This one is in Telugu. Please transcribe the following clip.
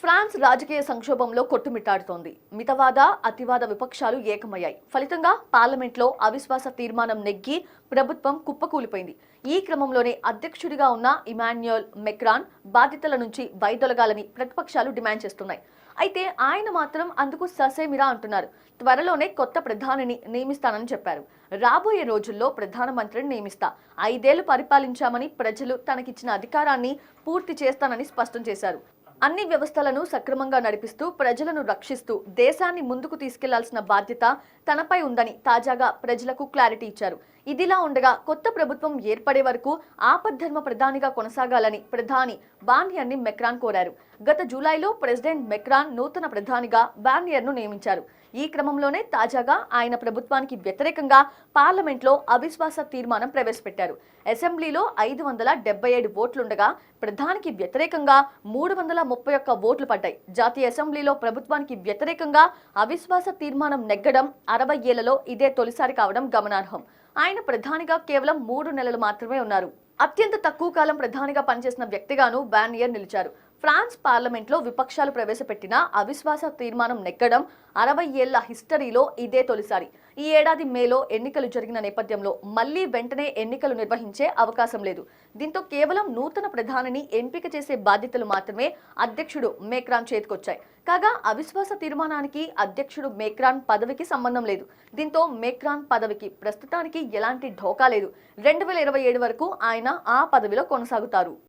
ఫ్రాన్స్ రాజకీయ సంక్షోభంలో కొట్టుమిట్టాడుతోంది. మితవాద అతివాద విపక్షాలు ఏకమయ్యాయి. ఫలితంగా పార్లమెంట్లో అవిశ్వాస తీర్మానం నెగ్గి ప్రభుత్వం కుప్పకూలిపోయింది. ఈ క్రమంలోనే అధ్యక్షుడిగా ఉన్న ఇమాన్యుయల్ మెక్రాన్ బాధ్యతల నుంచి వైదొలగాలని ప్రతిపక్షాలు డిమాండ్ చేస్తున్నాయి. అయితే ఆయన మాత్రం అందుకు ససేమిరా అంటున్నారు. త్వరలోనే కొత్త ప్రధానిని నియమిస్తానని చెప్పారు. రాబోయే రోజుల్లో ప్రధానమంత్రిని నియమిస్తా. ఐదేళ్ళు పరిపాలించామని ప్రజలు తనకిచ్చిన అధికారాన్ని పూర్తి చేస్తానని స్పష్టం చేశారు. అన్ని వ్యవస్థలను సక్రమంగా నడిపిస్తూ ప్రజలను రక్షిస్తూ దేశాన్ని ముందుకు తీసుకెళ్ళాల్సిన బాధ్యత తనపై ఉందని తాజాగా ప్రజలకు క్లారిటీ ఇచ్చారు. ఇదిలా ఉండగా కొత్త ప్రభుత్వం ఏర్పడే వరకు ఆపద్ధర్మ ప్రధానిగా కొనసాగాలని ప్రధాని బాన్యర్ని మెక్రాన్ కోరారు. గత జూలైలో ప్రెసిడెంట్ మెక్రాన్ నూతన ప్రధానిగా బాన్యర్ను నియమించారు. ఈ క్రమంలోనే తాజాగా ఆయన ప్రభుత్వానికి వ్యతిరేకంగా పార్లమెంట్లో అవిశ్వాస తీర్మానం ప్రవేశపెట్టారు. అసెంబ్లీలో ఐదు వందల డెబ్బై ఏడు ఓట్లుండగా ప్రధానికి వ్యతిరేకంగా మూడు వందల ముప్పై ఒక్క ఓట్లు పడ్డాయి. జాతీయ అసెంబ్లీలో ప్రభుత్వానికి వ్యతిరేకంగా అవిశ్వాస తీర్మానం నెగ్గడం అరవై ఏళ్ళలో ఇదే తొలిసారి కావడం గమనార్హం. ఆయన ప్రధానిగా కేవలం మూడు నెలలు మాత్రమే ఉన్నారు. అత్యంత తక్కువ కాలం ప్రధానిగా పనిచేసిన వ్యక్తిగాను బ్యానియర్ నిలిచారు. ఫ్రాన్స్ పార్లమెంట్లో విపక్షాలు ప్రవేశపెట్టిన అవిశ్వాస తీర్మానం నెగ్గడం అరవై ఏళ్ళ హిస్టరీలో ఇదే తొలిసారి. ఈ ఏడాది మేలో ఎన్నికలు జరిగిన నేపథ్యంలో మళ్ళీ వెంటనే ఎన్నికలు నిర్వహించే అవకాశం లేదు. దీంతో కేవలం నూతన ప్రధానిని ఎంపిక చేసే బాధ్యతలు మాత్రమే అధ్యక్షుడు మేక్రాన్ చేతికొచ్చాయి. కాగా అవిశ్వాస తీర్మానానికి అధ్యక్షుడు మేక్రాన్ పదవికి సంబంధం లేదు. దీంతో మేక్రాన్ పదవికి ప్రస్తుతానికి ఎలాంటి ఢోకా లేదు. రెండు వేల ఇరవై ఏడు వరకు ఆయన ఆ పదవిలో కొనసాగుతారు.